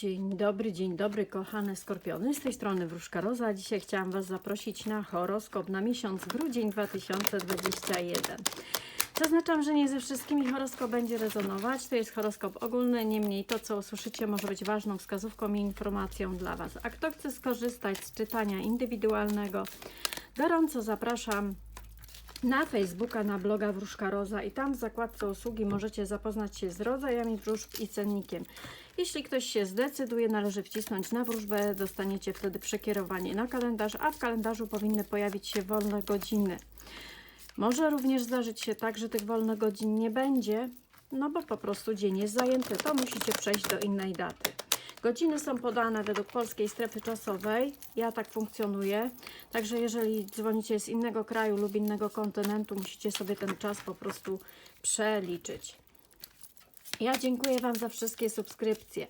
Dzień dobry, dzień dobry, kochane skorpiony. Z tej strony Wróżka Roza. Dzisiaj chciałam Was zaprosić na horoskop na miesiąc grudzień 2021. Zaznaczam, że nie ze wszystkimi horoskop będzie rezonować. To jest horoskop ogólny, niemniej to, co usłyszycie, może być ważną wskazówką i informacją dla Was. A kto chce skorzystać z czytania indywidualnego, gorąco zapraszam na Facebooka, na bloga Wróżka Roza i tam w zakładce usługi możecie zapoznać się z rodzajami wróżb i cennikiem. Jeśli ktoś się zdecyduje, należy wcisnąć na wróżbę, dostaniecie wtedy przekierowanie na kalendarz, a w kalendarzu powinny pojawić się wolne godziny. Może również zdarzyć się tak, że tych wolnych godzin nie będzie, no bo po prostu dzień jest zajęty, to musicie przejść do innej daty. Godziny są podane według polskiej strefy czasowej. Ja tak funkcjonuję. Także jeżeli dzwonicie z innego kraju lub innego kontynentu, musicie sobie ten czas po prostu przeliczyć. Ja dziękuję Wam za wszystkie subskrypcje,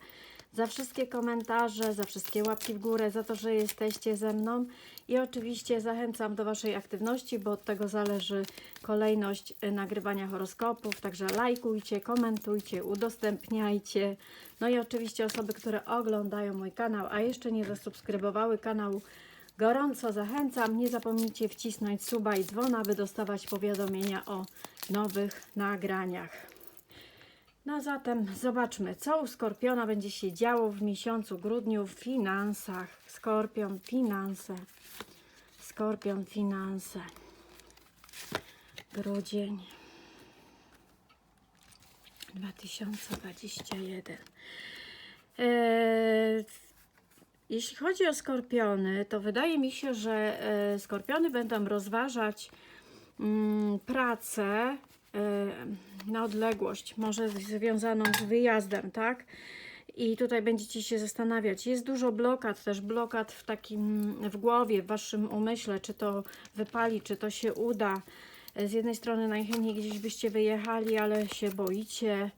za wszystkie komentarze, za wszystkie łapki w górę, za to, że jesteście ze mną i oczywiście zachęcam do Waszej aktywności, bo od tego zależy kolejność y, nagrywania horoskopów. Także lajkujcie, komentujcie, udostępniajcie. No i oczywiście osoby, które oglądają mój kanał, a jeszcze nie zasubskrybowały kanału, gorąco zachęcam. Nie zapomnijcie wcisnąć suba i dzwona, by dostawać powiadomienia o nowych nagraniach. No zatem zobaczmy, co u Skorpiona będzie się działo w miesiącu grudniu w finansach. Skorpion, finanse. Skorpion, finanse. Grudzień 2021. Eee, jeśli chodzi o skorpiony, to wydaje mi się, że e, skorpiony będą rozważać mm, pracę na odległość, może związaną z wyjazdem, tak? I tutaj będziecie się zastanawiać. Jest dużo blokad, też blokad w takim w głowie, w waszym umyśle, czy to wypali, czy to się uda. Z jednej strony najchętniej gdzieś byście wyjechali, ale się boicie.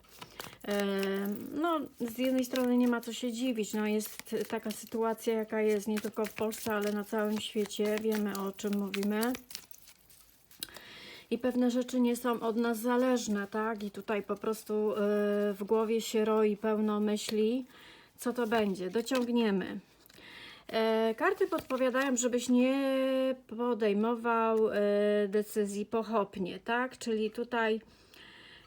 No, z jednej strony nie ma co się dziwić. No, jest taka sytuacja, jaka jest nie tylko w Polsce, ale na całym świecie. Wiemy o czym mówimy i pewne rzeczy nie są od nas zależne, tak? I tutaj po prostu y, w głowie się roi pełno myśli, co to będzie. Dociągniemy. E, karty podpowiadają, żebyś nie podejmował e, decyzji pochopnie, tak? Czyli tutaj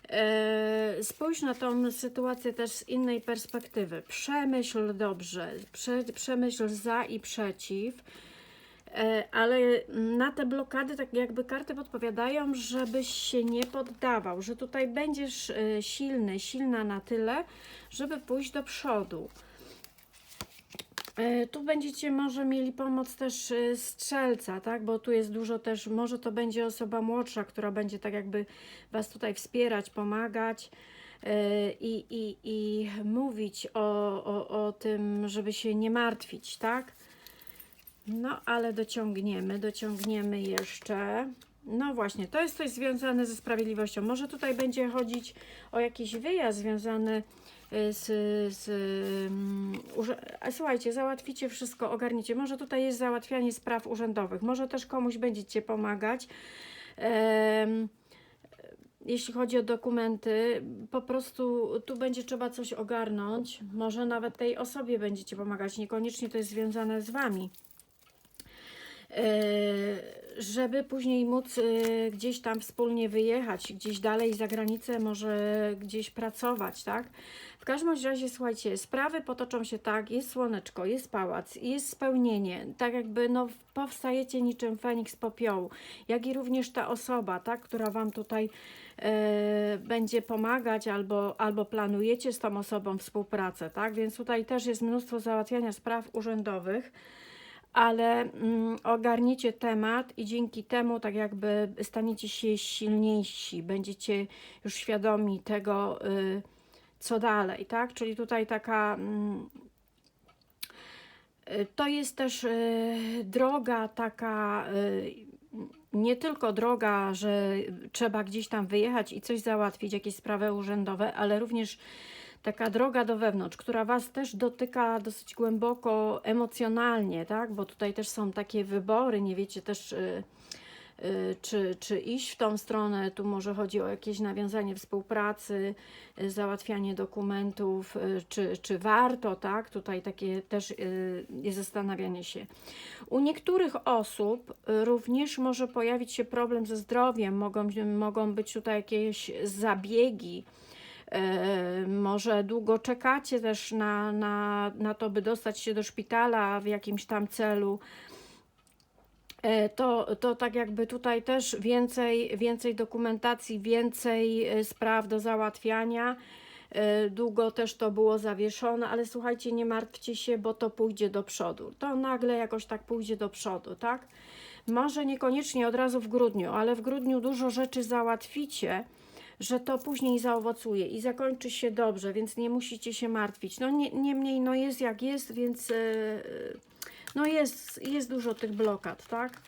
e, spójrz na tą sytuację też z innej perspektywy. Przemyśl dobrze, prze, przemyśl za i przeciw. E, ale na te blokady, tak jakby karty podpowiadają, żebyś się nie poddawał, że tutaj będziesz e, silny, silna na tyle, żeby pójść do przodu. E, Tu będziecie może mieli pomoc też strzelca, tak? Bo tu jest dużo też, może to będzie osoba młodsza, która będzie tak jakby Was tutaj wspierać, pomagać i, i, i mówić o, o, o tym, żeby się nie martwić, tak? No, ale dociągniemy, dociągniemy jeszcze. No właśnie, to jest coś związane ze sprawiedliwością. Może tutaj będzie chodzić o jakiś wyjazd związany y, z. z a słuchajcie, załatwicie wszystko, ogarnicie. Może tutaj jest załatwianie spraw urzędowych, może też komuś będziecie pomagać. Jeśli chodzi o dokumenty, po prostu tu będzie trzeba coś ogarnąć. Może nawet tej osobie będziecie pomagać, niekoniecznie to jest związane z Wami. E, żeby później móc e, gdzieś tam wspólnie wyjechać, gdzieś dalej za granicę, może gdzieś pracować, tak? W każdym razie, słuchajcie, sprawy potoczą się tak, jest słoneczko, jest pałac, jest spełnienie, tak jakby no powstajecie niczym Feniks popiołu, jak i również ta osoba, tak, która Wam tutaj e, będzie pomagać albo, albo planujecie z tą osobą współpracę, tak? Więc tutaj też jest mnóstwo załatwiania spraw urzędowych, ale mm, ogarniecie temat i dzięki temu tak jakby staniecie się silniejsi, będziecie już świadomi tego, y, co dalej, tak? Czyli tutaj taka mm, y, to jest też y, droga taka y, nie tylko droga, że trzeba gdzieś tam wyjechać i coś załatwić, jakieś sprawy urzędowe, ale również taka droga do wewnątrz, która Was też dotyka dosyć głęboko emocjonalnie, tak? Bo tutaj też są takie wybory, nie wiecie też, y, y, czy, czy iść w tą stronę. Tu może chodzi o jakieś nawiązanie współpracy, y, załatwianie dokumentów, y, czy, czy warto, tak? Tutaj takie też jest zastanawianie się. U niektórych osób również może pojawić się problem ze zdrowiem, mogą, mogą być tutaj jakieś zabiegi. E, Może długo czekacie też na, na, na to, by dostać się do szpitala w jakimś tam celu. E, To, to tak jakby tutaj też więcej, więcej dokumentacji, więcej e, spraw do załatwiania. Długo też to było zawieszone, ale słuchajcie, nie martwcie się, bo to pójdzie do przodu. To nagle jakoś tak pójdzie do przodu, tak? Może niekoniecznie od razu w grudniu, ale w grudniu dużo rzeczy załatwicie, że to później zaowocuje i zakończy się dobrze, więc nie musicie się martwić. No nie, niemniej, no jest jak jest, więc e, no jest, jest dużo tych blokad, tak?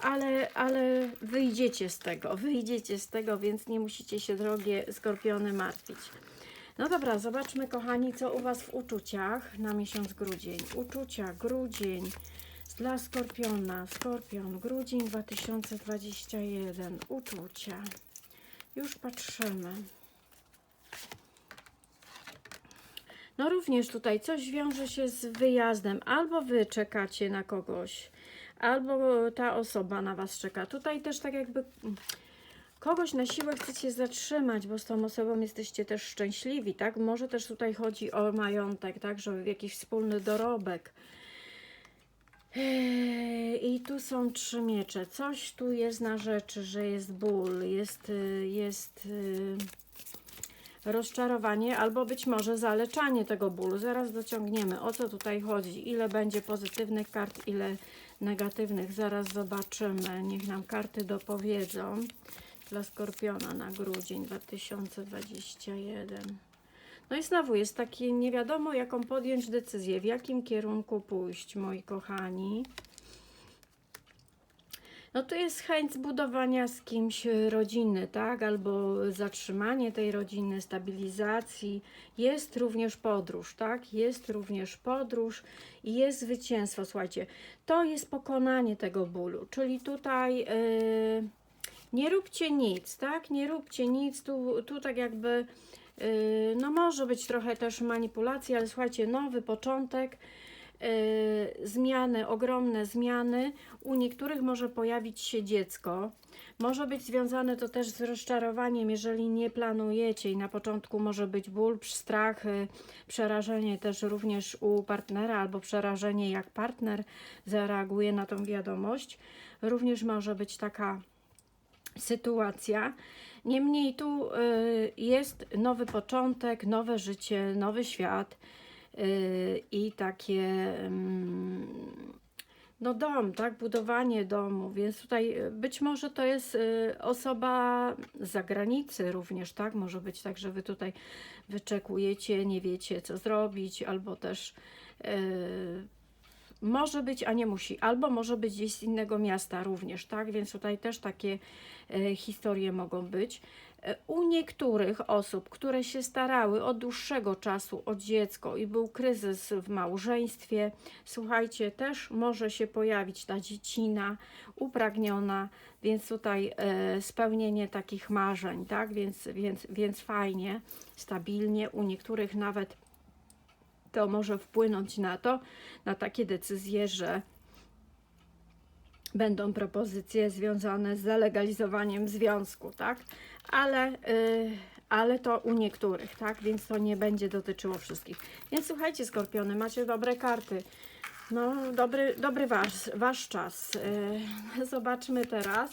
Ale, ale wyjdziecie z tego, wyjdziecie z tego, więc nie musicie się, drogie skorpiony, martwić. No dobra, zobaczmy, kochani, co u Was w uczuciach na miesiąc grudzień. Uczucia, grudzień dla skorpiona. Skorpion, grudzień 2021. Uczucia. Już patrzymy. No również tutaj coś wiąże się z wyjazdem. Albo wy czekacie na kogoś, albo ta osoba na was czeka. Tutaj też tak jakby kogoś na siłę chcecie zatrzymać, bo z tą osobą jesteście też szczęśliwi, tak? Może też tutaj chodzi o majątek, tak? Że jakiś wspólny dorobek. I tu są trzy miecze. Coś tu jest na rzeczy, że jest ból, jest, y, jest y, rozczarowanie albo być może zaleczanie tego bólu. Zaraz dociągniemy, o co tutaj chodzi, ile będzie pozytywnych kart, ile negatywnych. Zaraz zobaczymy. Niech nam karty dopowiedzą dla Skorpiona na grudzień 2021. No i znowu jest takie nie wiadomo, jaką podjąć decyzję, w jakim kierunku pójść, moi kochani. No to jest chęć zbudowania z kimś rodziny, tak? Albo zatrzymanie tej rodziny, stabilizacji. Jest również podróż, tak? Jest również podróż i jest zwycięstwo. Słuchajcie, to jest pokonanie tego bólu, czyli tutaj yy, nie róbcie nic, tak? Nie róbcie nic, tu, tu tak jakby no może być trochę też manipulacji, ale słuchajcie, nowy początek, yy, zmiany, ogromne zmiany. U niektórych może pojawić się dziecko. Może być związane to też z rozczarowaniem, jeżeli nie planujecie i na początku może być ból, strach, yy, przerażenie też również u partnera albo przerażenie jak partner zareaguje na tą wiadomość. Również może być taka sytuacja. Niemniej tu y, jest nowy początek, nowe życie, nowy świat y, i takie mm, no dom, tak, budowanie domu, więc tutaj y, być może to jest osoba z zagranicy również, tak, może być tak, że Wy tutaj wyczekujecie, nie wiecie co zrobić, albo też może być, a nie musi, albo może być gdzieś z innego miasta również, tak? Więc tutaj też takie e, historie mogą być. E, U niektórych osób, które się starały od dłuższego czasu o dziecko i był kryzys w małżeństwie, słuchajcie, też może się pojawić ta dziecina upragniona, więc tutaj e, spełnienie takich marzeń, tak? Więc, więc, więc fajnie, stabilnie, u niektórych nawet to może wpłynąć na to, na takie decyzje, że będą propozycje związane z zalegalizowaniem związku, tak? Ale, yy, ale to u niektórych, tak? Więc to nie będzie dotyczyło wszystkich. Więc słuchajcie, skorpiony, macie dobre karty. No, dobry, dobry wasz, wasz czas. Yy, zobaczmy teraz,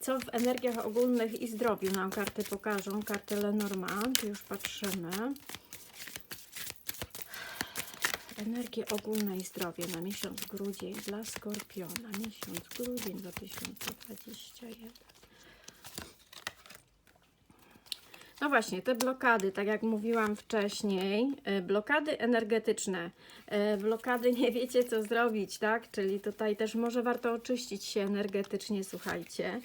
co w energiach ogólnych i zdrowiu nam karty pokażą. Karty Lenormand, już patrzymy. Energie ogólne i zdrowie na miesiąc grudzień dla Skorpiona. Miesiąc grudzień 2021. No właśnie, te blokady, tak jak mówiłam wcześniej, e, blokady energetyczne, e, blokady nie wiecie co zrobić, tak? Czyli tutaj też może warto oczyścić się energetycznie, słuchajcie.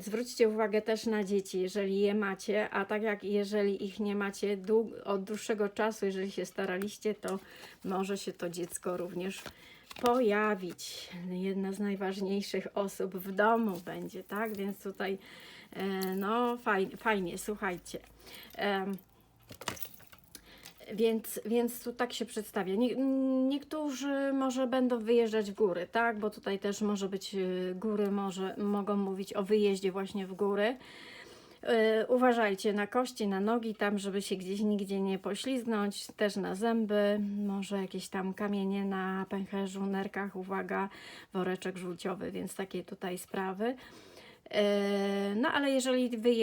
Zwróćcie uwagę też na dzieci, jeżeli je macie, a tak jak jeżeli ich nie macie od dłuższego czasu, jeżeli się staraliście, to może się to dziecko również pojawić. Jedna z najważniejszych osób w domu będzie, tak? Więc tutaj e, no fajnie, fajnie słuchajcie. Więc, więc tu tak się przedstawia. Nie, niektórzy może będą wyjeżdżać w góry, tak? Bo tutaj też może być y, góry, może mogą mówić o wyjeździe właśnie w góry. Y, Uważajcie na kości, na nogi, tam, żeby się gdzieś nigdzie nie poślizgnąć, też na zęby, może jakieś tam kamienie na pęcherzu, nerkach, uwaga, woreczek żółciowy, więc takie tutaj sprawy. Y, No ale jeżeli wyjedziecie,